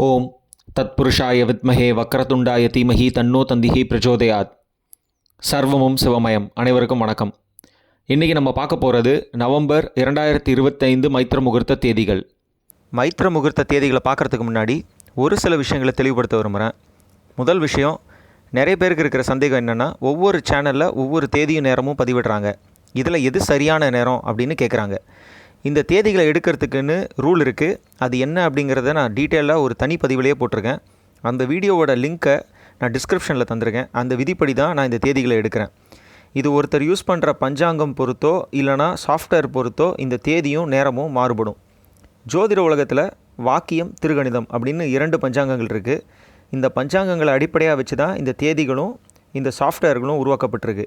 ஓம். தத்புருஷாய வித்மகே வக்ரதுண்டாய தீமஹி தன்னோ தந்திஹி பிரச்சோதயாத். சர்வமும் சிவமயம். அனைவருக்கும் வணக்கம். இன்றைக்கி நம்ம பார்க்க போகிறது நவம்பர் இரண்டாயிரத்தி இருபத்தைந்து மைத்திர முகூர்த்த தேதிகள். மைத்திர முகூர்த்த தேதிகளை பார்க்குறதுக்கு முன்னாடி ஒரு சில விஷயங்களை தெளிவுபடுத்த விரும்புகிறேன் முதல் விஷயம் நிறைய பேருக்கு இருக்கிற சந்தேகம் என்னென்னா ஒவ்வொரு சேனலில் ஒவ்வொரு தேதியும் நேரமும் பதிவிடுறாங்க. இதில் எது சரியான நேரம் அப்படின்னு கேட்குறாங்க இந்த தேதிகளை எடுக்கிறதுக்குன்னு ரூல் இருக்குது அது என்ன அப்படிங்கிறத நான் டீட்டெயிலாக ஒரு தனி பதிவிலேயே போட்டிருக்கேன். அந்த வீடியோவோட லிங்க்கை நான் டிஸ்கிரிப்ஷனில் தந்திருக்கேன். அந்த விதிப்படி தான் நான் இந்த தேதிகளை எடுக்கிறேன். இது ஒருத்தர் யூஸ் பண்ணுற பஞ்சாங்கம் பொறுத்தோ இல்லைனா சாஃப்ட்வேர் பொறுத்தோ இந்த தேதியும் நேரமும் மாறுபடும். ஜோதிட உலகத்தில் வாக்கியம் திருகணிதம் அப்படின்னு இரண்டு பஞ்சாங்கங்கள் இருக்குது இந்த பஞ்சாங்கங்களை அடிப்படையாக வச்சு தான் இந்த தேதிகளும் இந்த சாஃப்ட்வேர்களும் உருவாக்கப்பட்டிருக்கு.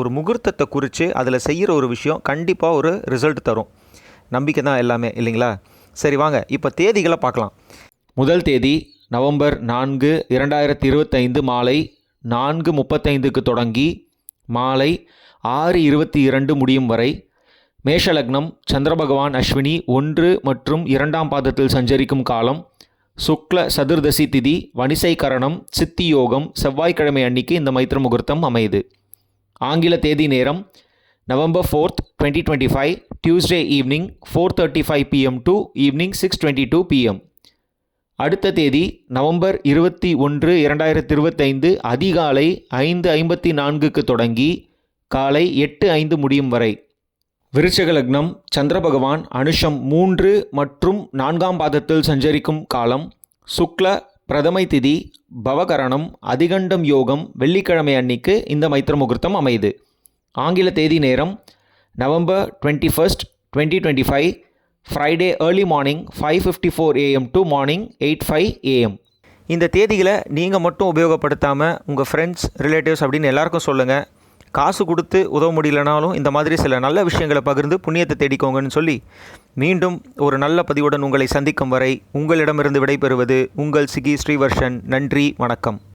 ஒரு முகூர்த்தத்தை குறித்து அதில் செய்கிற ஒரு விஷயம் கண்டிப்பாக ஒரு ரிசல்ட் தரும். நம்பிக்கை தான் எல்லாமே இல்லைங்களா? சரி வாங்க. இப்போ தேதிகளை பார்க்கலாம். முதல் தேதி நவம்பர் நான்கு இரண்டாயிரத்தி இருபத்தைந்து மாலை நான்கு முப்பத்தைந்துக்கு தொடங்கி மாலை ஆறு இருபத்தி இரண்டு முடியும் வரை மேஷலக்னம் சந்திரபகவான் அஸ்வினி ஒன்று மற்றும் இரண்டாம் பாதத்தில் சஞ்சரிக்கும் காலம் சுக்ல சதுர்தசி திதி வனிசை கரணம் சித்தி யோகம் செவ்வாய்க்கிழமை அன்னைக்கு இந்த மைத்திர முகூர்த்தம் அமையுது. ஆங்கில தேதி நேரம் November fourth twenty twenty five Tuesday evening four thirty five PM to evening six twenty two PM அடுத்த தேதி நவம்பர் இருபத்தி ஒன்று இரண்டாயிரத்தி இருபத்தைந்து அதிகாலை ஐந்து ஐம்பத்தி நான்குக்கு தொடங்கி காலை எட்டு ஐந்து முடியும் வரை. விருச்சக லக்னம் சந்திர பகவான் அனுஷம் மூன்று மற்றும் நான்காம் பாதத்தில் சஞ்சரிக்கும் காலம் சுக்ல பிரதமை திதி பவகரணம் அதிகண்டம் யோகம் வெள்ளிக்கிழமை அன்னைக்கு இந்த மைத்திர முகூர்த்தம் அமையுது. ஆங்கில தேதி நேரம் November twenty first twenty twenty five Friday early morning five fifty four AM to morning eight five AM இந்த தேதிகளை நீங்கள் மட்டும் உபயோகப்படுத்தாமல் உங்கள் ஃப்ரெண்ட்ஸ் ரிலேட்டிவ்ஸ் அப்படின்னு எல்லாருக்கும் சொல்லுங்கள் காசு கொடுத்து உதவ முடியலனாலும் இந்த மாதிரி சில நல்ல விஷயங்களை பகிர்ந்து புண்ணியத்தை தேடிக்கோங்கன்னு சொல்லி மீண்டும் ஒரு நல்ல பதிவுடன் உங்களை சந்திக்கும் வரை உங்களிடமிருந்து விடைபெறுவது உங்கள் சிகி ஸ்ரீவர்ஷன். நன்றி வணக்கம்.